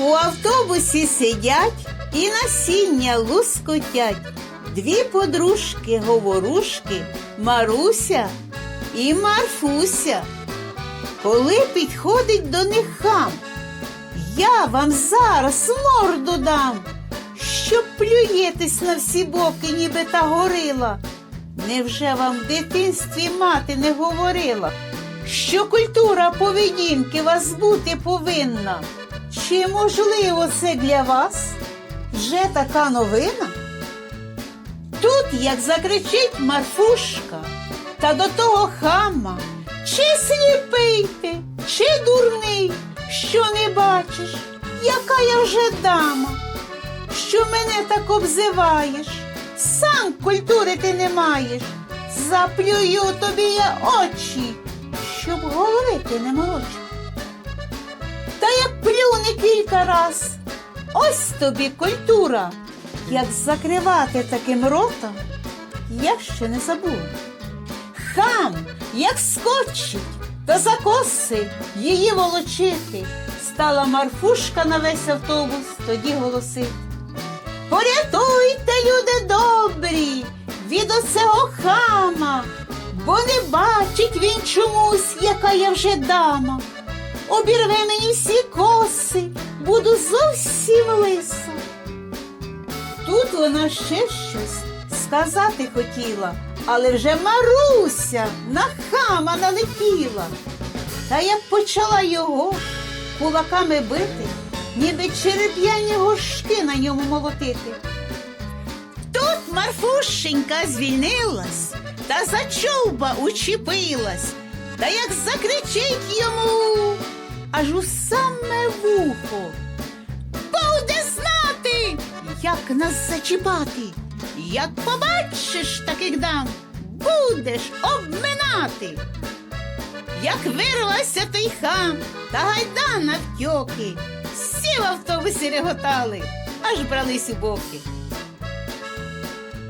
У автобусі сидять і насіння лускотять. Дві подружки говорушки Маруся і Марфуся. Коли підходить до них хам, я вам зараз морду дам, що плюєтесь на всі боки, ніби та горила. Невже вам в дитинстві мати не говорила, що культура поведінки вас бути повинна? Чи можливо це для вас вже така новина? Тут як закричить Марфушка, та до того хама, чи сліпий ти, чи дурний, що не бачиш, яка я вже дама, що мене так обзиваєш, сам культури ти не маєш, заплюю тобі я очі, щоб голови ти не морочив. Кілька раз, ось тобі культура. Як закривати таким рота, я ще не забула. Хам, як скочить, та за коси її волочити. Стала Марфушка на весь автобус, тоді голосить. Порятуйте, люди добрі, від оцього хама, бо не бачить він чомусь, яка я вже дама. Обірве мені всі коси, буду зовсім лиса. Тут вона ще щось сказати хотіла, але вже Маруся на хама налетіла. Та як почала його кулаками бити, ніби череп'яні горшки на ньому молотити. Тут Марфушенька звільнилась та за човба учепилась, та як закричить йому аж у саме вухо. Буде знати, як нас зачіпати. Як побачиш таких дам, будеш обминати. Як вирвався той хам та гайда навтьоки, всі в автобусі реготали, аж брались у боки.